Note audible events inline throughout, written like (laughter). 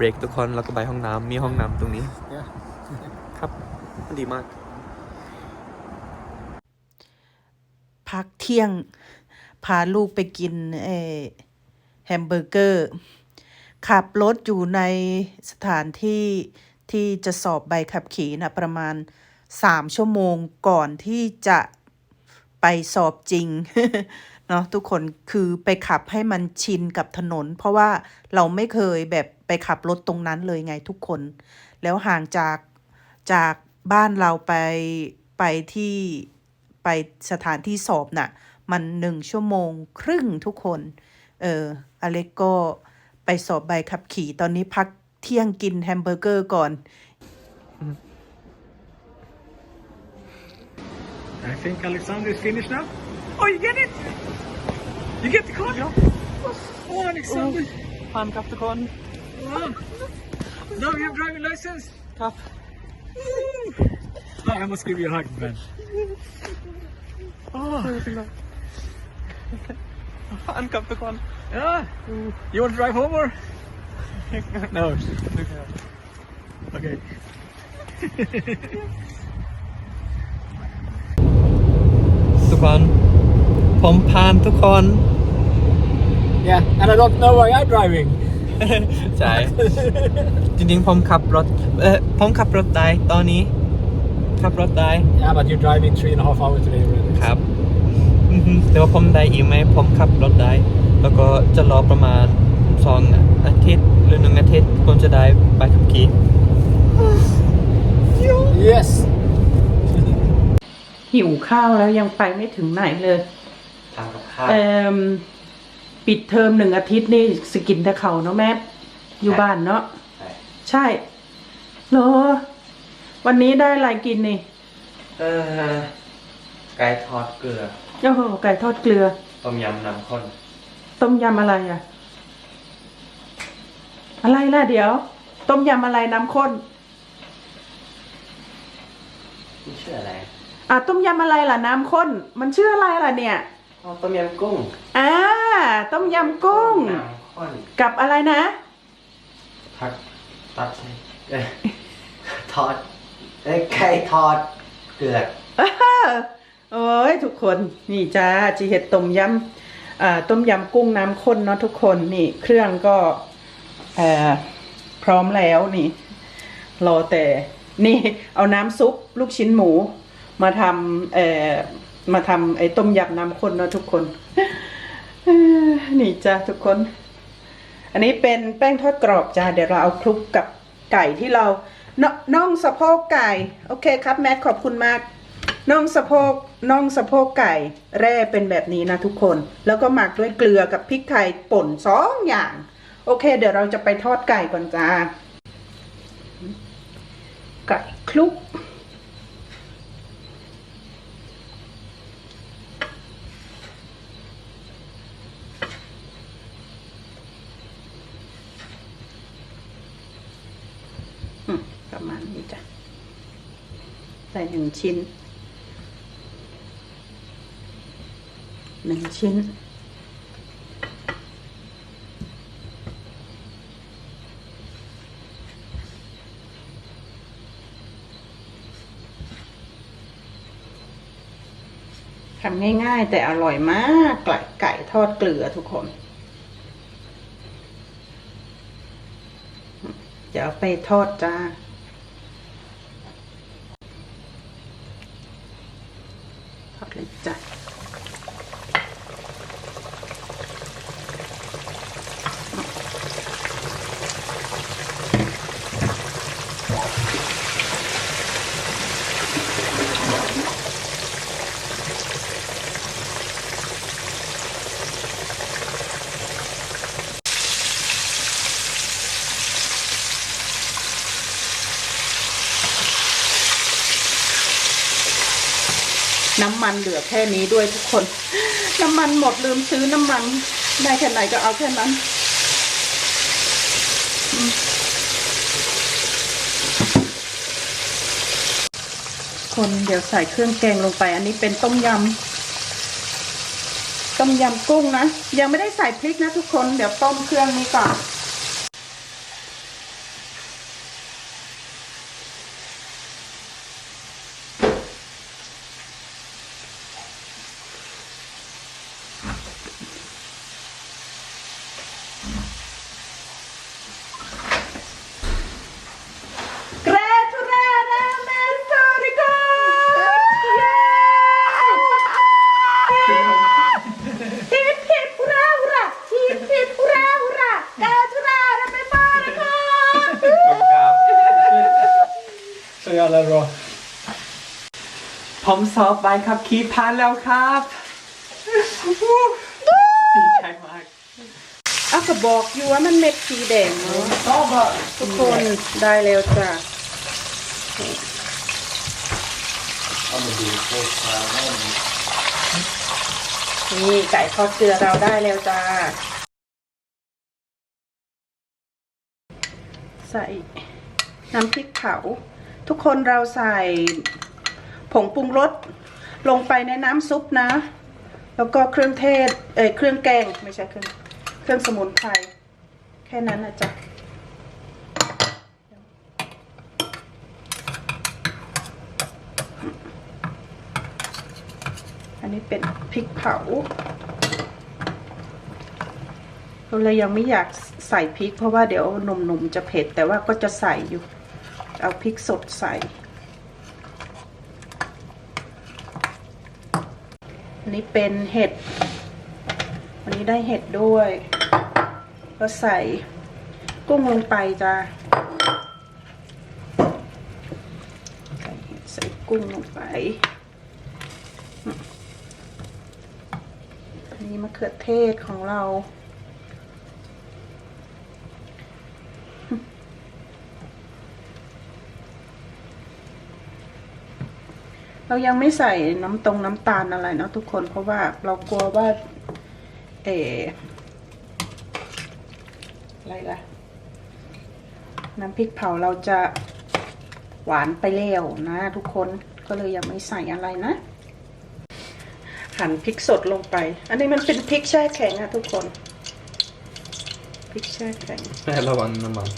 คนเอาเบรกทุกคนแล้วก็ไปห้องน้ำมีห้องน้ำตรงนี้ Yeah. ครับมันดีมาก พักเที่ยง พาลูกไปกินเอ่อแฮมเบอร์เกอร์ ขับรถอยู่ในสถานที่ที่จะสอบใบขับขี่นะ ประมาณสามชั่วโมงก่อนที่จะไปสอบจริง เนาะทุกคนคือไปขับให้มันชินกับถนน เพราะว่าเราไม่เคยแบบไปขับรถตรงนั้นเลยไงทุกคน แล้วห่างจากจากบ้านเราไปไปที่ไปสถานที่สอบน่ะ มันหนึ่งชั่วโมงครึ่งทุกคน เอออเล็กก็ไปสอบใบขับขี่ตอนนี้พักเที่ยงกินแฮมเบอร์เกอร์ก่อน I think Alexander is finished now. Oh, you get it! You get the card? Oh, Alexander! ผ่านครับทุกคน Wow. Now you have driving license. ครับ Oh, I must give you a hug, man. Oh, ผ่านครับทุกคน yeah. You want to drive home or? no. Okay. ทุกคน ผมผ่านทุกคน Yeah, and I don't know why I'm driving. ใช่ จริงๆ ผมขับรถ เออผมขับรถได้ตอนนี้ ขับรถได้ Yeah, but you're driving three and a half hours today already. ครับอือฮึแต่ว่าผมได้อีกไหมผมขับรถได้ แล้วก็จะรอประมาณสองอาทิตย์หรือหนึ่งอาทิตย์ก่อนจะได้ใบขับขี่ Yes. หิวข้าวแล้วยังไปไม่ถึงไหนเลยทางกับข้าว เอ่มปิดเทอมหนึ่งอาทิตย์นี่สกินแต่เขาเนาะแม่อยู่บ้านเนาะใช่ใช่เหรอวันนี้ได้อะไรกินนี่ เออไก่ทอดเกลือโอ้โหไก่ทอดเกลือ ต้มยำน้ำข้น ต้มยำอะไรอะอะไรล่ะเดี๋ยว ต้มยำอะไรน้ำข้นนี่ชื่ออะไร อะต้มยำอะไรล่ะน้ำข้น มันชื่ออะไรล่ะเนี่ย อ๋อต้มยำกุ้งอ่าต้มยำกุ้ง น้ำข้นกับอะไรนะ ผักตัดใช่เอ้ยทอดเอ้ยไก่ทอดเกลือโอ้ยทุกคนนี่จ้าจีเห็ดต้มยำอ่าต้มยำกุ้งน้ำข้นเนาะทุกคนนี่เครื่องก็เอ่อพร้อมแล้วนี่ รอแต่นี่เอาน้ำซุปลูกชิ้นหมู มาทำเอ่อ มาทำไอ้ต้มยำน้ำข้นเนาะทุกคน นี่จ้าทุกคน อันนี้เป็นแป้งทอดกรอบจ้าเดี๋ยวเราเอาคลุกกับไก่ที่เรานน่องสะโพกไก่ โอเคครับแมทขอบคุณมากน่องสะโพกน่องสะโพกไก่ แร่เป็นแบบนี้นะทุกคน แล้วก็หมักด้วยเกลือกับพริกไทยป่นสองอย่าง โอเค เดี๋ยวเราจะไปทอดไก่ก่อนจ้าไก่คลุก อืมประมาณนี้จ้ะ ใส่หนึ่งชิ้นหนึ่งชิ้น ทำง่ายๆ แต่อร่อยมากไก่ไก่ทอดเกลือทุกคนเดี๋ยวเอาไปทอดจ้า มันเหลือแค่นี้ด้วยทุกคน น้ำมันหมดลืมซื้อน้ำมัน ได้แค่ไหนก็เอาแค่นั้นคนเดี๋ยวใส่เครื่องแกงลงไป อันนี้เป็นต้มยำต้มยำกุ้งนะ ยังไม่ได้ใส่พริกนะทุกคน เดี๋ยวต้มเครื่องนี้ก่อน ผมสอบใบขับขี่ผ่านแล้วครับดีใจมากอ้าวก็บอกอยู่ว่ามันเม็ดสีแดงเนาะทุกคนได้แล้วจ้ะนี่ไก่ทอดเกลือเราได้แล้วจ้า ใส่น้ำพริกเผา ทุกคนเราใส่ผงปรุงรสลงไปในน้ำซุปนะ แล้วก็เครื่องเทศ เอ้ยเครื่องแกงไม่ใช่เครื่องเครื่องสมุนไพรแค่นั้นนะจ๊ะอันนี้เป็นพริกเผาเราเลยยังไม่อยากใส่พริกเพราะว่าเดี๋ยวหนุ่มๆจะเผ็ดแต่ว่าก็จะใส่อยู่ เอาพริกสดใส่ อันนี้เป็นเห็ดอันนี้ได้เห็ดด้วย ก็ใส่กุ้งลงไปจ้าใส่เห็ดใส่กุ้งลงไปอันนี้มะเขือเทศของเรา เรายังไม่ใส่น้ำตรงน้ำตาลอะไรเนาะทุกคนเพราะว่าเรากลัวว่าเอออะไรล่ะ น้ำพริกเผาเราจะหวานไปแล้วนะทุกคนก็เลยยังไม่ใส่อะไรนะ หั่นพริกสดลงไป อันนี้มันเป็นพริกแช่แข็งอะทุกคนพริกแช่แข็งระวังน้ำมัน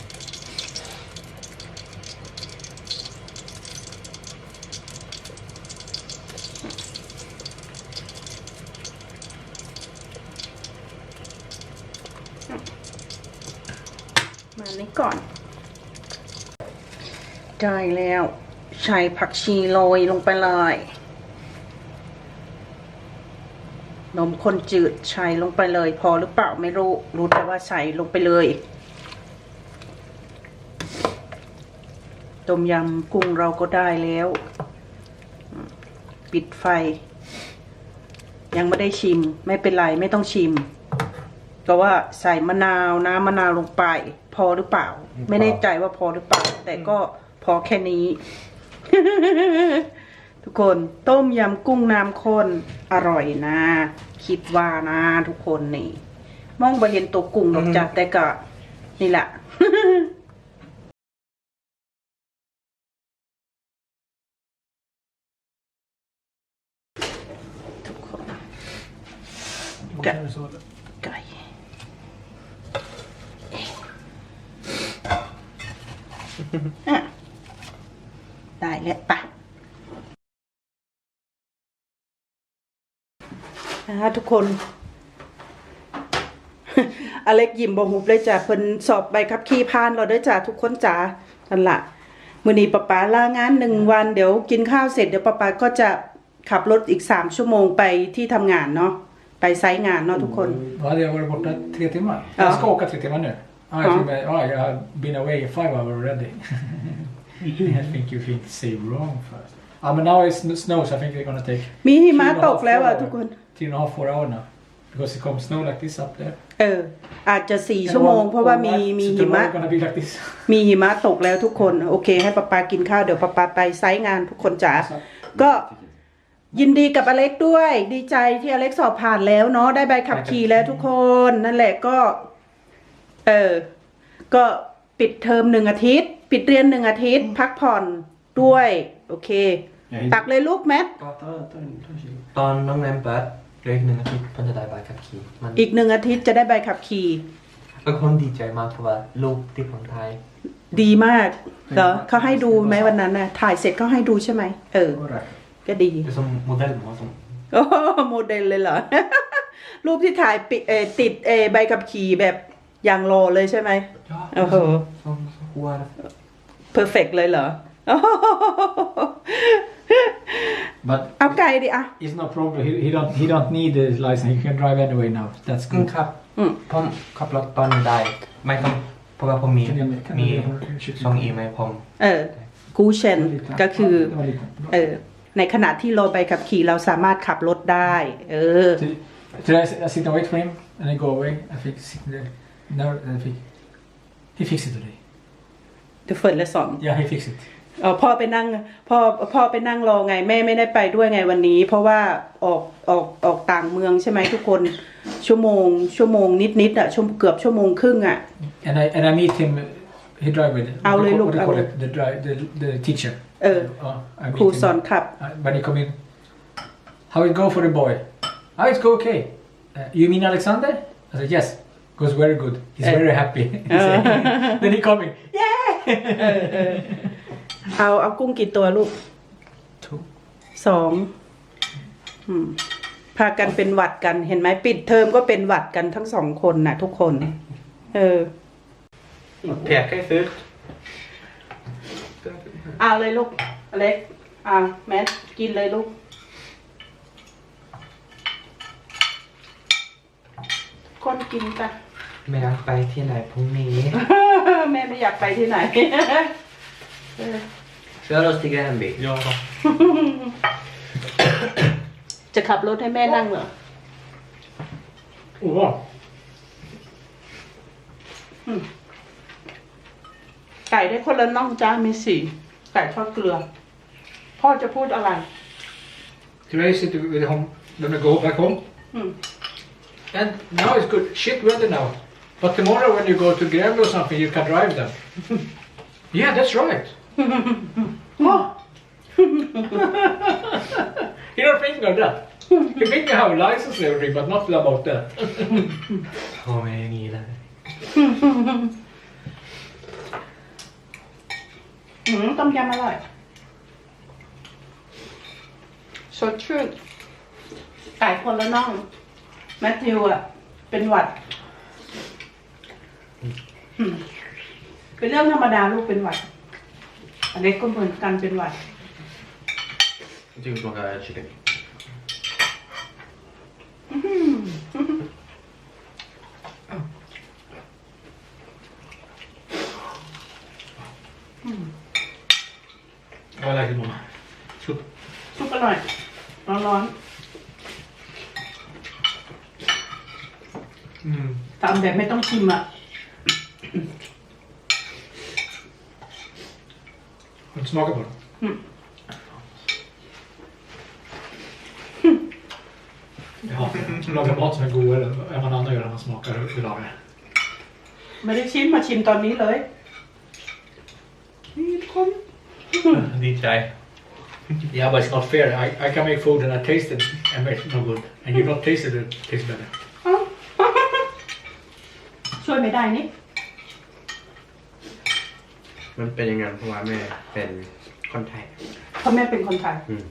มานี้ก่อน ได้แล้วใส่ผักชีโรยลงไปเลยนมข้นจืดใส่ลงไปเลย พอหรือเปล่าไม่รู้ รู้แต่ว่าใส่ลงไปเลย ต้มยำกุ้งเราก็ได้แล้ว ปิดไฟ ยังไม่ได้ชิม ไม่เป็นไรไม่ต้องชิม ก็ว่าใส่มะนาวน้ำมะนาวลงไป พอหรือเปล่า ไม่แน่ใจว่าพอหรือเปล่า แต่ก็พอแค่นี้ ทุกคนต้มยำกุ้งน้ำข้นอร่อยนะ คิดว่านะทุกคนนี่ มองไปเห็นตัวกุ้งหรอกจ้ะแต่ก็ นี่แหละทุกคน Okej, så. ไก่ อะได้แล้วปะนะทุกคน อเล็กยิ้มบ่หุบเลยจ้ะเพิ่นสอบใบขับขี่ผ่านเราด้วยจ้ะทุกคนจ้ะนั่นละมื้อนี้ป๊าป๊าลางานหนึ่งวันเดี๋ยวกินข้าวเสร็จเดี๋ยวป๊าป๊าก็จะขับรถอีกสามชั่วโมงไปที่ทำงานเนาะไปไซต์งานเนาะทุกคน Då hade jag varit borta tre timmar. Ja. Jag ska åka tre timmar nu. Ja, jag, Ja. till och med, ja, jag har been away five hours already. I think you think say wrong first. Ja, men now it's snow so I think they're gonna take มีหิมะ Three and a ต half กแล้วอะ hour. ทุกคน three and a half, four hours now. Because it comes snow like this up there. เออ อาจจะสี่ชั่วโมง เพราะว่ามีมี So หิมะ tomorrow gonna be like this. มีหิมะตกแล้วทุกคน โอเค ให้ป๊าป๊ากินข้าวเดี๋ยวป๊าป๊าไปไซต์งานทุกคนจ๋าก็ยินดีกับอเล็กด้วย ดีใจที่อเล็กสอบผ่านแล้วเนาะได้ใบขับขี่แล้วทุกคน นั่นแหละก็ เออ ก็ปิดเทอมหนึ่งอาทิตย์ ปิดเรียนหนึ่งอาทิตย์ พักผ่อนด้วย โอเค ตักเลยลูกแมท ตอนน้องแนมเปิดเหลืออีกหนึ่งอาทิตย์ผมจะได้ใบขับขี่มันอีกหนึ่งอาทิตย์จะได้ใบขับขี่เออผมดีใจมากเพราะว่าลูกที่ผมไทย ดีมากเหรอเขาให้ดูไหมวันนั้นน่ะ ถ่ายเสร็จเขาให้ดูใช่ไหม เออ Alright. ก็ดี Det är som modell man som โอ้โหโมเดลเลยเหรอ รูปที่ถ่ายปิเออติดเออใบขับขี่แบบ อย่างรอเลยใช่ไหม Ja, Jaha. som, som, som hår เพอร์เฟกเลยเหรอ But เอาไกลดิอะ it's no problem. He, he don't he don't need the license. He can drive anyway now. That's อืม good. ครับอืม ผมขับรถตอนนี้ได้ไม่ต้องเพราะว่าผมมี Kan jag- kan มี jag- ช่องอีเมลผมเออ กูเชน ก็คือ Det var lite. เออ ในขณะที่รอใบขับขี่เราสามารถขับรถได้ เออ Today today I sit- I sit and wait for him, and I go away. I think sitting there. No, I think he fixed it today. The first lesson Yeah, he fixed it. เออพ่อไปนั่งพ่อพ่อไปนั่งรอไงแม่ไม่ได้ไปด้วยไงวันนี้ เพราะว่าออกออกออกต่างเมืองใช่ไหมทุกคนชั่วโมง ชั่วโมงนิดนิดๆอะชั่วเกือบชั่วโมงครึ่งอะ And I and I meet him. uh, He drive with. I'll what do you look, call- what do you call I'll it? The drive the the teacher. เออ Uh, I ครู meet him. สอนขับ Uh, when he come in, how it go for the boy? How it go okay? Uh, you mean Alexander? I said yes. Goes very good. He's Uh, very happy. He say. then he come in. Yeah. เอาเอากุ้งกี่ตัวลูกทุกสองอืมพากันเป็นหวัดกันเห็นไหมปิดเทอมก็เป็นหวัดกันทั้งสองคนน่ะทุกคน เออ pekar ju förut เอาเลยลูกอเล็กเอาแมทกินเลยลูกคนกินจ้ะ ไม่อยากไปที่ไหนพรุ่งนี้แม่ไม่อยากไปที่ไหน Kör oss till Gränby. Ja. จะขับรถให้แม่นั่งเหรอ Oh, wow. ไก่ได้คนละน่องจ้ามีสี่ไก่ทอดเกลือ พ่อจะพูดอะไร Today sit with home. Then I go back home. Hmm. And now it's good. Shit weather now. But tomorrow when you go to Grävle or something, you can drive them. (laughs) yeah, that's right. oh. you don't think of that. You think you have a license and everything, but not about that. (laughs) โอ้ไม่อย่างนี้เลย อืมต้มยำอร่อย สดชื่น ไก่คนละน่อง แมทธิวอะเป็นหวัดอืม เป็นเรื่องธรรมดาลูกเป็นหวัดอเล็กก็เหมือนกันเป็นหวัด Du smakar kyckling. I like it more. Soup. ซุปอร่อยร้อน Mm. ๆตามแบบไม่ต้องชิมอะ smaka på den? Mm. Ja, laga mat som är godare än vad andra gör när man smakar och vill laga. ไม่ได้ชิมมาชิมตอนนี้เลย นี่ทุกคน ดีใจ Yeah, but it's (laughs) not fair. I, I can make food and I taste it and it's not good. And you not taste it, it tastes better. เอ้า ช่วยไม่ได้นี่ (laughs) มันเป็นอย่างนั้นเพราะว่าแม่เป็นคนไทย เพราะแม่เป็นคนไทย อืม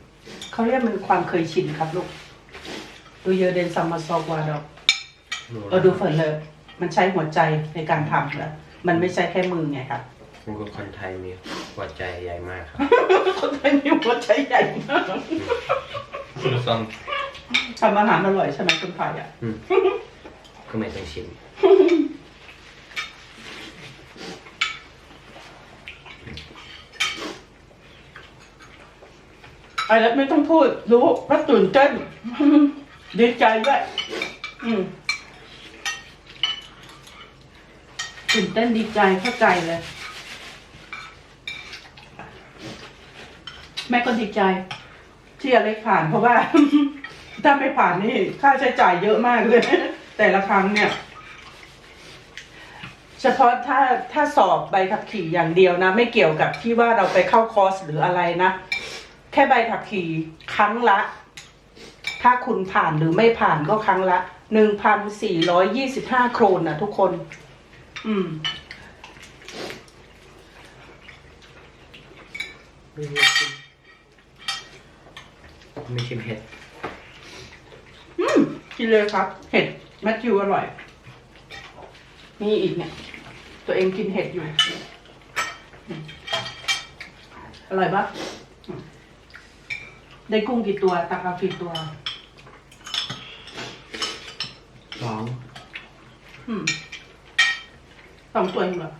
เขาเรียกมันความเคยชินครับลูก ดูเยอะเดนซัมมาซอกวาดอกเราดูเฟิร์นเลย มันใช้หัวใจในการทำแล้วมันไม่ใช่แค่มือไงครับมันก็คนไทยมีหัวใจใหญ่มากครับ คนไทยมีหัวใจใหญ่มาก Sånt. ทำอาหารอร่อยใช่ไหมคนไทยอะ ก็ไม่ต้องชิม อะไรไม่ต้องพูด รู้ว่าตื่นเต้นดีใจด้วยอืมตื่นเต้นดีใจเข้าใจเลย แม่ก็ดีใจที่อเล็กผ่านเพราะว่า ถ้าไม่ผ่านนี่ค่าใช้จ่ายเยอะมากเลย แต่ละครั้งเนี่ย เฉพาะถ้าถ้าสอบใบขับขี่อย่างเดียวนะ ไม่เกี่ยวกับที่ว่าเราไปเข้าคอร์สหรืออะไรนะ แค่ใบขับขี่ครั้งละ ถ้าคุณผ่านหรือไม่ผ่านก็ครั้งละหนึ่งพันสี่ร้อยยี่สิบห้าโครนนะทุกคน อืมไม่ชิมเห็ดอืมกินเลยครับ เห็ดแมทธิวอร่อยมีอีกเนี่ย ตัวเองกินเห็ดอยู่อืมอร่อยปะอืม ได้กุ้งกี่ตัว ตักเอากี่ตัว สองอืมสองตัวเองเหรอ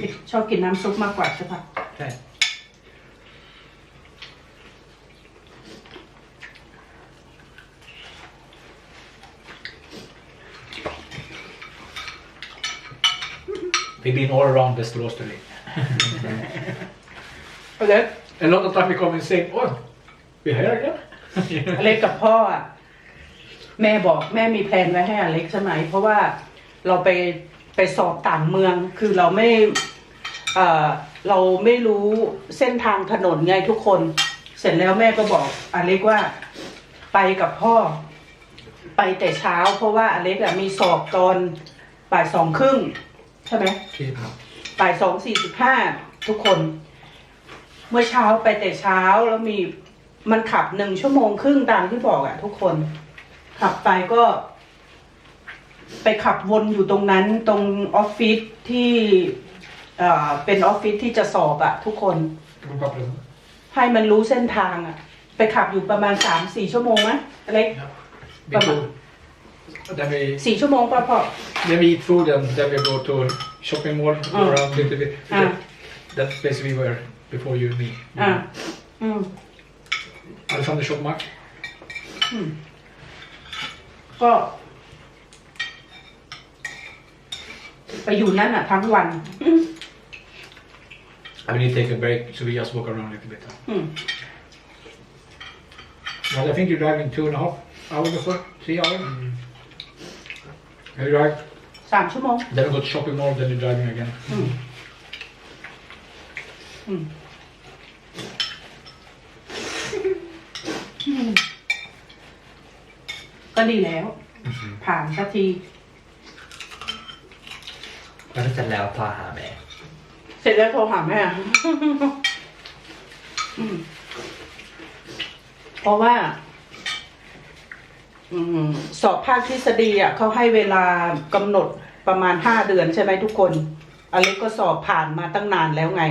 เอ๊ะชอบกินน้ำซุปมากกว่าใช่ปะใช่ We've been all around this roastery. อเล็ก A lot of time we come and say, oh, we're here again. อเล็กกับพ่ออะแม่บอกแม่มีแพลนไว้ให้อเล็กใช่ไหมเพราะว่าเราไปไปสอบต่างเมือง คือเราไม่เอ่อเราไม่รู้เส้นทางถนนไงทุกคน เสร็จแล้วแม่ก็บอกอเล็กว่าไปกับพ่อ ไปแต่เช้า เพราะว่าอเล็กอะมีสอบตอนบ่ายสองครึ่งใช่ไหมบ่ายสองสี่สิบห้าทุกคน เมื่อเช้าไปแต่เช้าแล้วมี มันขับหนึ่งชั่วโมงครึ่งตามที่บอกอะทุกคน ขับไปก็ ไปขับวนอยู่ตรงนั้นตรงออฟฟิศที่เอ่อเป็นออฟฟิศที่จะสอบอะทุกคนให้มันรู้เส้นทางอะไปขับอยู่ประมาณสามสี่ชั่วโมงไหมอเล็ก We go, then we สี่ชั่วโมงป่ะพ่อ then we eat food and then we go to shopping mall Oh. around little bit. Ah. That's place we were before you and me. อ่าอืม Alexander Shopmark. ก็ ไปอยู่นั่นอ่ะ ทั้งวัน And we need to take a break, so we just walk around a little bit. อืม Well, I think you're driving two and a half hours before, three hours. You drive, สามชั่วโมง then we go to shopping mall, then you're driving again. อืม ก็ดีแล้ว ผ่านสักที แล้วก็เสร็จแล้วพอหาแม่เสร็จแล้วโทรหาแม่ อืมเพราะว่า อืม สอบภาคทฤษฎีอะเขาให้เวลากำหนดประมาณห้าเดือนใช่ไหมทุกคน อเล็กก็สอบผ่านมาตั้งนานแล้วไง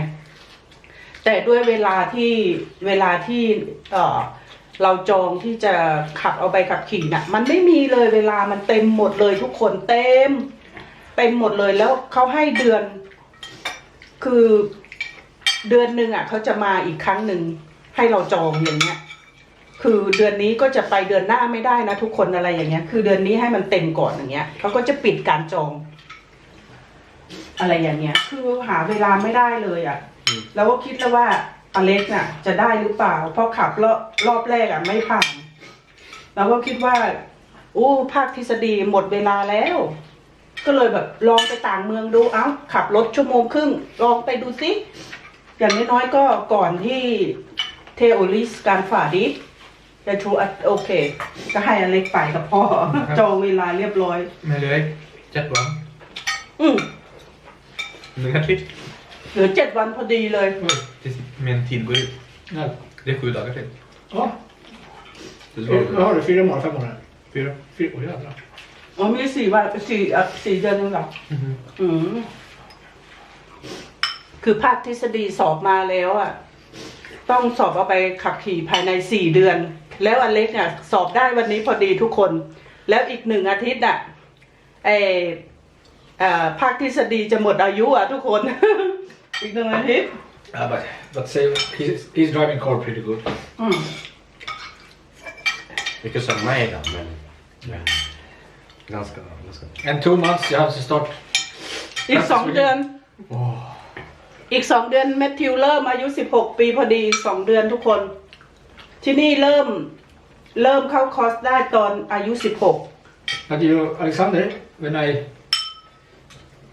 แต่ด้วยเวลาที่เวลาที่ เออ เราจองที่จะขับเอาใบขับขี่น่ะ มันไม่มีเลยเวลามันเต็มหมดเลยทุกคนเต็ม เต็มหมดเลยแล้วเขาให้เดือน คือเดือนหนึ่งอะเขาจะมาอีกครั้งหนึ่งให้เราจองอย่างเงี้ย คือเดือนนี้ก็จะไปเดือนหน้าไม่ได้นะทุกคนอะไรอย่างเงี้ย คือเดือนนี้ให้มันเต็มก่อนอย่างเงี้ยเขาก็จะปิดการจอง อะไรอย่างเงี้ย คือหาเวลาไม่ได้เลยอะ แล้วก็คิดแล้วว่า อเล็กน่ะ จะได้หรือเปล่า เพราะขับรอบรอบแรกอะไม่ผ่านแล้วก็คิดว่าอู้ภาคทฤษฎีหมดเวลาแล้ว ก็เลยแบบลองไปต่างเมืองดูเอ้า ขับรถชั่วโมงครึ่ง ลองไปดูสิอย่างน้อยๆก็ก่อนที่เทโอลิสการฝ่าดิสจะชูอะโอเค ก็ให้อเล็กไปกับพ่อ จองเวลาเรียบร้อย Men du är jättebra. อืมหนึ่งอาทิตย์ เหลือเจ็ดวันพอดีเลย tills min tid går ut. Ja. Det är sju dagar till. ja. Så det Vad var- har du? Fyra månader, fem månader? Fyra. Fyra, åh jävlar. อ๋อมีสี่วันสี่อะสี่เดือนนึงเหรออืมคือภาคทฤษฎีสอบมาแล้วอะ ต้องสอบเอาไปขับขี่ภายในสี่เดือน แล้วอเล็กเนี่ยสอบได้วันนี้พอดีทุกคน แล้วอีกหนึ่งอาทิตย์อะไอเอ่อภาคทฤษฎีจะหมดอายุอะทุกคน อีกหนึ่งอาทิตย์ Ja, but, but say, he's, he's driving car pretty good. อืม Mycket som mig då, men... men ganska, ganska... And two months you have to start. อีกสองเดือน Oh. อีกสองเดือนแมทธิวเริ่มอายุสิบหกปีพอดีสองเดือนทุกคน ที่นี่เริ่มเริ่มเข้าคอร์สได้ตอนอายุสิบหก But you, Alexander, when I,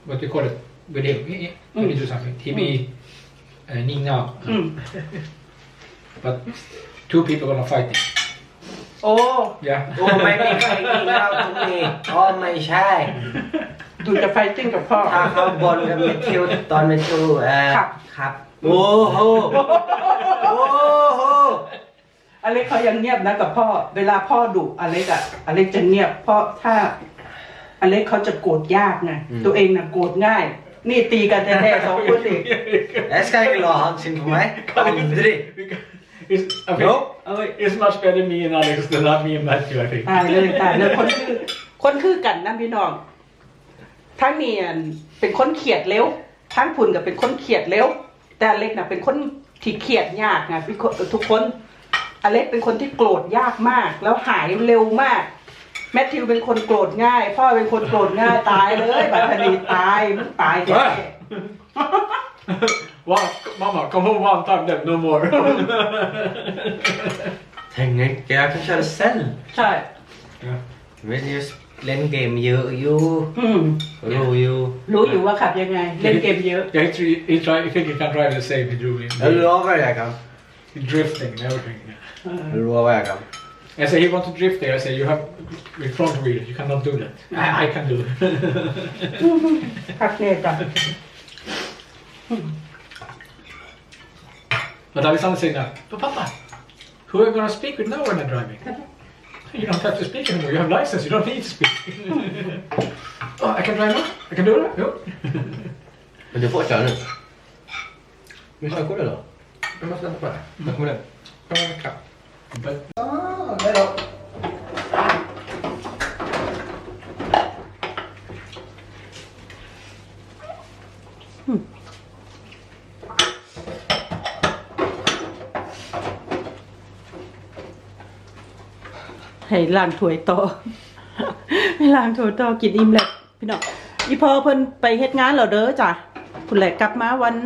what do you call it, with him, he- he- when you do something, he be uh, Ning now. อืม But two people gonna fight him. โอ้ Yeah. โอ้ไม่มีใครกินข้าวตรงนี้อ๋อไม่ใช่ ดูจะไฟติ้งกับพ่อ ถ้าเขาบนกับเมทิวตอนเมทิวเอ่อครับ ครับโอ้โหโอ้โหอเล็กเขายังเงียบนะกับพ่อ เวลาพ่อดุอเล็กอะอเล็กจะเงียบเพราะถ้าอเล็กเขาจะโกรธยากไงตัวเองน่ะโกรธง่าย นี่ตีกันแท้ๆสองคนเอง Jag ska inte ha handsyn på mig. Aldrig. It's, okay. Nope. It's much better me and Alex than not me and Matthew, I think. ตายเลยตายเลยคนคือคนคือกันนะพี่น้องทั้งนี้อันเป็นคนเขียดเร็วทั้งพุ่นกับเป็นคนเขียดเร็วแต่อเล็กน่ะเป็นคนที่เขียดยากไงพี่คนทุกคนอเล็กเป็นคนที่โกรธยากมาก แล้วหายเร็วมาก แมทธิวเป็นคนโกรธง่าย พ่อเป็นคนโกรธง่ายตายเลยบัตรนีตายมึงตายแท้ One, Mama, come home one time then, no more. Tänk inte, jag kan köra sen. ใช่ Men just len game you, you, อืม ro you. รู้อยู่ว่าขับยังไง เล่นเกมเยอะ Yeah, he, tr- he, try, he think he can drive the same he drew in. Jag lovar jag kan. He drifting and everything. yeah. Jag lovar jag kan. I say, you want to drift there? I say, you have with front wheel, you cannot do that. I, I can do it. (laughs) but I was saying now, but Papa, who are you going to speak with now when I'm driving? (laughs) You don't have to speak anymore. You have license. You don't need to speak. (laughs) oh, I can drive now. I can do that. Yep. Men du får köra nu. Vi kör då. Jag måste vänta på det. Här kommer den. En vecka. But ให้ล้างถ้วยต่อ ให้ล้างถ้วยต่อกินอิ่มแล้วพี่น้องอีพอเพิ่นไปเฮ็ดงานแล้วเด้อจ้ะพุ่นแหละกลับมาวัน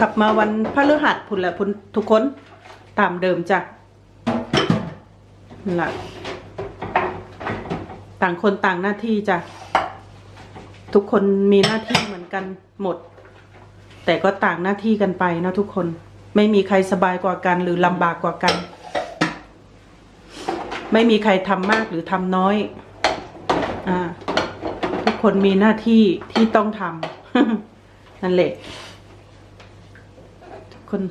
กลับมาวันพฤหัสพุ่นแหละพุ่นทุกคนตามเดิมจ้ะ นั่นล่ะต่างคนต่างหน้าที่จ้ะ ทุกคนมีหน้าที่เหมือนกันหมด แต่ก็ต่างหน้าที่กันไปนะทุกคน ไม่มีใครสบายกว่ากันหรือลำบากกว่ากัน ไม่มีใครทำมากหรือทำน้อย อ่า ทุกคนมีหน้าที่ที่ต้องทำนั่นแหละทุกคน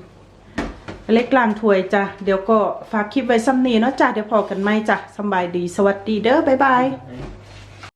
เล็กลางถวยจ้ะ เดี๋ยวก็ฝากคลิปไว้ซ้ำนี้เนาะจ้ะ เดี๋ยวพอกันไหมจ้ะสบายดี สวัสดีเด้อบ๊ายบาย